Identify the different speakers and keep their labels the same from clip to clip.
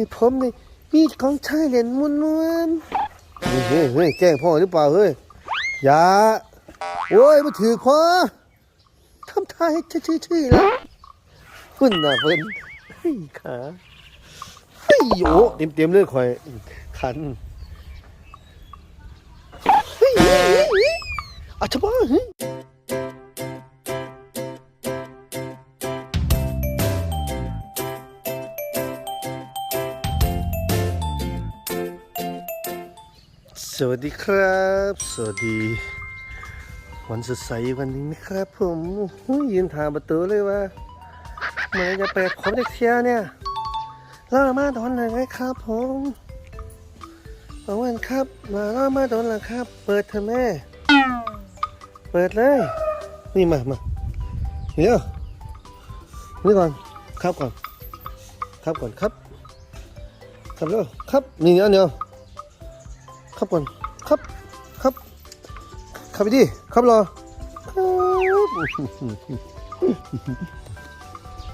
Speaker 1: ให้ผมนี่มีดของใช้เหรียญมวนมวนเฮ้ยเฮ้ยแกล้งพ่อหรือเปล่าเฮ้ยอย่าโอ้ยมาถือพ่อทำท่าให้ชื่อๆแล้วหุ่นน่ะเพิ่นเฮ้ยขาเฮ้ยโอ้เต็มเต็มเลยข่อยขันเฮ้ยเฮ้ยเฮ้ยอาชบ้าเฮ้ย สวัสดีครับ สวัสดี วันสดใสวันนี้นะครับ ผมโอ้ยยืนถามประตูเลยว่าเมื่อจะเปิดครบเด็กเทียเนี่ยล่ามาตอนไหนครับผมเอาวันครับมาล่ามาตอนไหนครับ เปิดเถอะแม่ เปิดเลย นี่มามาเดี๋ยวนี่ก่อนครับก่อน ครับก่อนครับครับเร็วครับนี่อันเดี๋ยว ครับก่อนครับครับครับไปดิครับรอครับ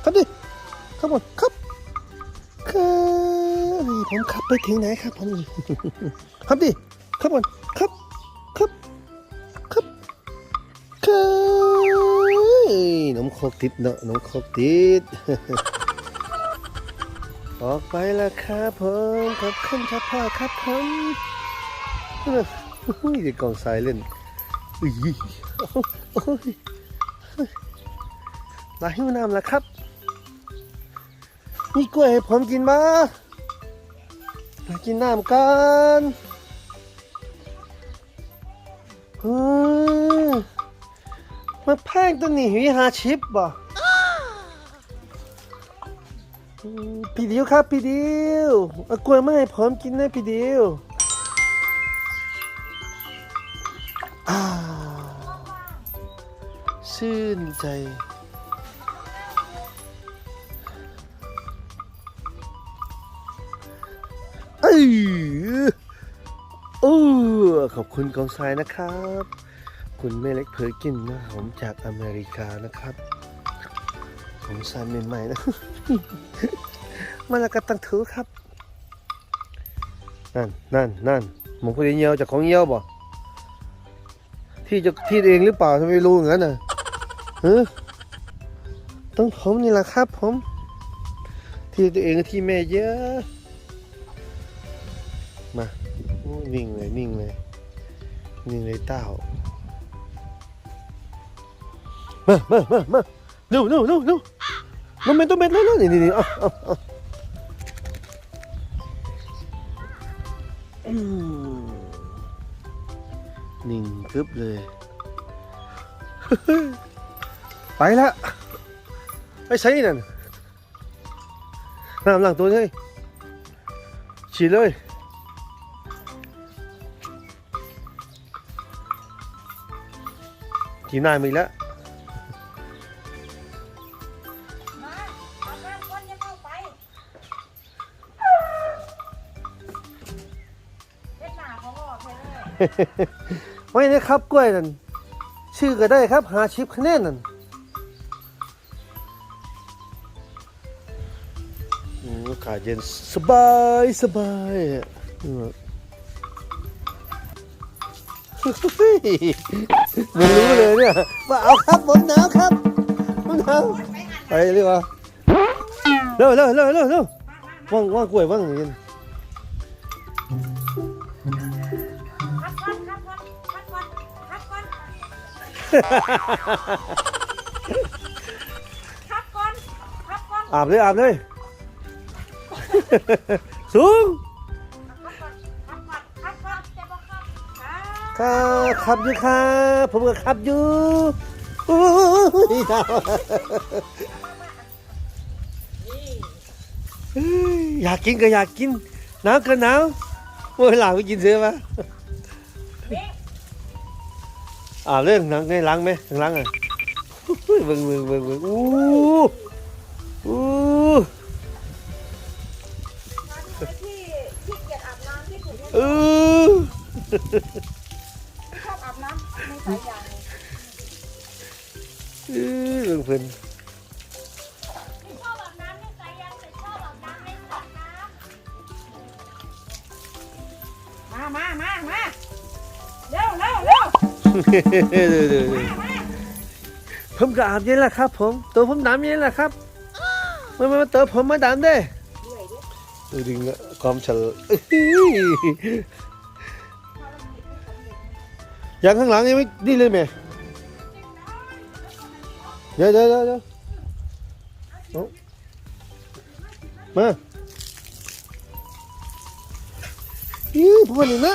Speaker 1: ครับดิครับก่อนครับครับผมขับไปถึงไหนครับผมครับดิครับก่อนครับครับครับครับน้ำโคกติดเนาะน้ำโคกติดออกไปแล้วครับผมขอบคุณครับพ่อครับผม อุ้ยเด็กกองสายเล่นอุ้ยมาหิ้วน้ำแล้วครับ มีกล้วยให้ผมกินมามากินน้ำกันอืมมาแพงตัวนี้หิหาชิปบ่อืมพี่เดียวครับพี่เดียวเอากล้วยมาให้ผมกินนะพี่เดียว ชื่นใจ เอ้ยโอ้ขอบคุณกองทรายนะครับ คุณแม่เล็กเพอร์กินนะผมจากอเมริกานะครับ ผมสายใหม่ๆนะมาแล้วก็ตั้งถือครับ นั่นนั่นนั่นมองคนเดียวจากของเยี่ยวบ่ ที่จะที่เองหรือเปล่าทำไมรู้อย่างนั้นน่ะเออต้องผมนี่แหละครับผม ที่ตัวเองที่แม่เยอะ มานิ่งเลยนิ่งเลยนิ่งเลยเต้ามามามามาเร็วเร็วเร็วเร็วมันเป็นตัวเม็ดแล้วนี่นี่นี่เอาเอาเอาอืม นิ่งกึบเลย ไปละไปใช้นั่นน้ำหลังตัวเลยฉีดเลยฉีดหน้ามีแล้ว
Speaker 2: มาเอาข้ามก้นยังเข้าไปเล่นหนาเขาบอกเลย
Speaker 1: ไม่นะครับกล้วยนั่นชื่อก็ได้ครับหาชิปคะแนนนั่นอืมอากาศเย็นสบายสบายอืมเฮ้ยมันรู้เลยเนี่ยว่าเอาครับผมหนาวครับผมหนาวไปเรียกว่าเร็วเร็วเร็วเร็วเร็วว่างว่างกล้วยว่างเย็น
Speaker 2: พัก พักก่อนพักก่อนอา
Speaker 1: บเลยอาบเลยสูง
Speaker 2: พักก่อนพักก่อนพักก่อนจะบอกครับ
Speaker 1: ครับขับอยู่ครับผมก็ขับอยู่โอ้ยหนาวเฮ้ยอยากกินก็อยากกินหนาวก็หนาวเมื่อหลังไปกินเสือมา อ่าเรื่องหนังไงล้างไหมล้างอะเฮ้ยเบิ่งเบิ่งเบิ่งเบิ่งอู้อู้
Speaker 2: ที่ที่เกียจอาบน้ำที่สุด
Speaker 1: เออ
Speaker 2: ชอบอาบน้ำในสายยาง
Speaker 1: เออเบิ่งเพิ่น
Speaker 2: ชอบอาบน้ำในสายยางแต่ชอบอาบน้ำในสระน้ำมามามาเร็วเร็ว
Speaker 1: ผมก็อาบเย็นแหละครับ ผมตัวผมดำเย็นแหละครับไมันมาตัวผมมาดำได้
Speaker 2: ด้วยดิ
Speaker 1: ดูดิความฉลาดยังข้างหลังยังไม่นี่เลยแม่เดี๋ยวเดี๋ยวเดี๋ยวเดี๋ยวเอามาอีพวกนี้นะ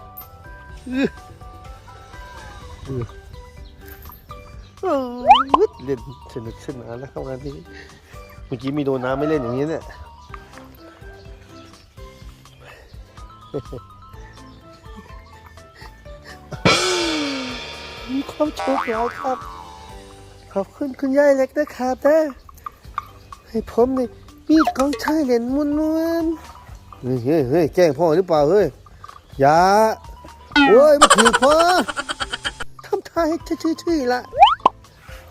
Speaker 1: เล่นเล่นสนุกสนานแล้วครับงานนี้เมื่อกี้มีโดนน้ำไม่เล่นอย่างนี้เนี่ยมีความโชคร้ายครับ ขอบคุณคุณยายเล็กนะครับนะให้ผมนี่มีของใช้เล่นมุนมวนๆเฮ้ยเฮ้ยแก้งพ่อหรือเปล่าเฮ้ยอย่า โอ้ยมาถือพ่อทำท่าให้ชื่อๆละ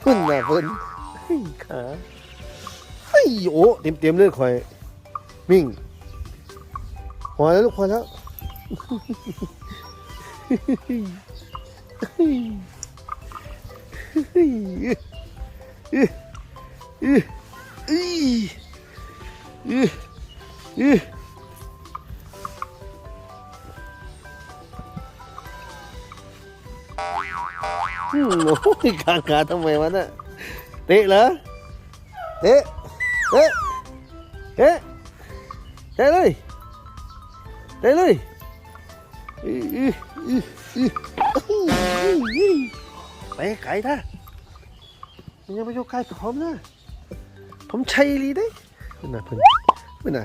Speaker 1: เพิ่นน่ะเพิ่นเฮ้ยขาเฮ้ยโอ้เต็มเต็มๆเลยคอย มิ่งพอแล้วลูกพอแล้วอืม โอ้ยกางขาทำไมวะน่ะเตะเหรอเตะเตะเตะเตะเลยเตะเลยไปไกลท่ามันยังไม่ยกใกลผมนะผมชัยลีได้เพื่อนนะเพื่อนเพื่อนนะ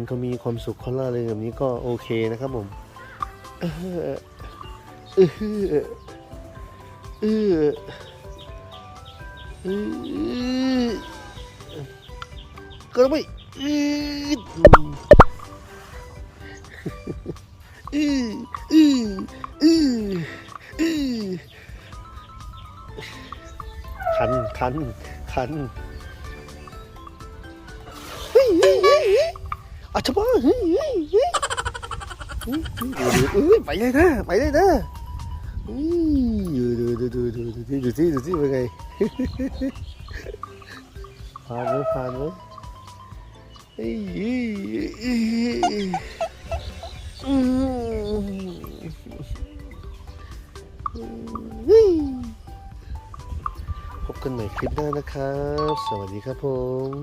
Speaker 1: นเขามีความสุขเขาล่าเลยแบบนี้ก็โอเคนะครับผมเออเออเออก็ไม่เออเออเออเออือคันคันคันเฮ้ย อาชบ้าเฮ้ยเฮ้ยเฮ้ยเฮ้ยเฮ้ยไปเลยนะไปเลยนะเฮ้ยดูดูดูดูดูดูดูสิดูสิเป็นไงผ่านไหมผ่านไหมเฮ้ยเฮ้ยเฮ้ยอืมพบกันใหม่คลิปหน้านะครับ สวัสดีครับผม